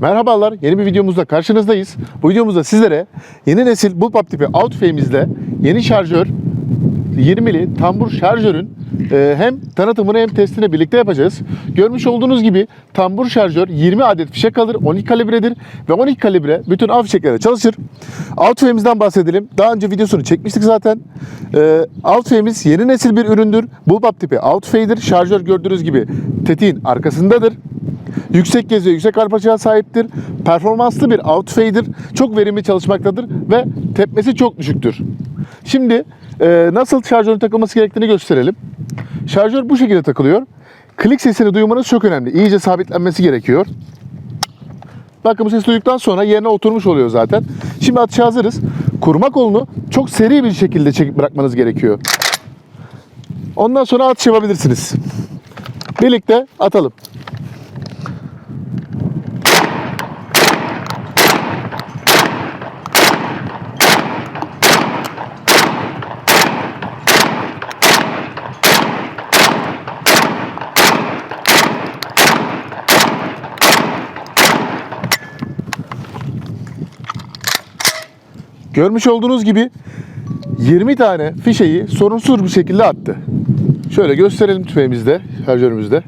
Merhabalar, yeni bir videomuzda karşınızdayız. Bu videomuzda sizlere yeni nesil bullpup tipi Outframe'imizde yeni şarjör 20'li tambur şarjörün e, hem tanıtımını hem testini birlikte yapacağız. Görmüş olduğunuz gibi tambur şarjör 20 adet fişek alır, 12 kalibredir ve 12 kalibre bütün av fişeklere çalışır. Outframe'imizden bahsedelim. Daha önce videosunu çekmiştik zaten. E, Outframe'imiz yeni nesil bir üründür. Bullpup tipi Outfade'dir. Şarjör gördüğünüz gibi tetiğin arkasındadır. Yüksek gezi, yüksek arpaçığa sahiptir. Performanslı bir outfade'dir. Çok verimli çalışmaktadır ve tepmesi çok düşüktür. Şimdi e, nasıl şarjörün takılması gerektiğini gösterelim. Şarjör bu şekilde takılıyor. Klik sesini duymanız çok önemli. İyice sabitlenmesi gerekiyor. Bakın bu sesi duyduktan sonra yerine oturmuş oluyor zaten. Şimdi atışa hazırız. Kurma kolunu çok seri bir şekilde çekip bırakmanız gerekiyor. Ondan sonra atış yapabilirsiniz. Birlikte atalım. Görmüş olduğunuz gibi 20 tane fişeyi sorunsuz bir şekilde attı. Şöyle gösterelim tüfeğimizde, şarjörümüzde.